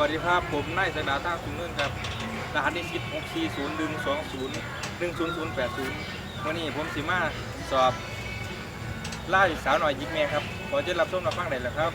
วัสดีครับ ผมนายสดาท่าสุนเนินครับรหัสนิสิบหกสี่ศูนย์ดึงสองศูนย์หนึ่งศูนย์ศูนย์แปดศูนย์วันนี้ผมสิมาสอบไล่สาวหน่อยยิกแม่ครับ ขอเจะรับชมรับฟังได้แล้วครับ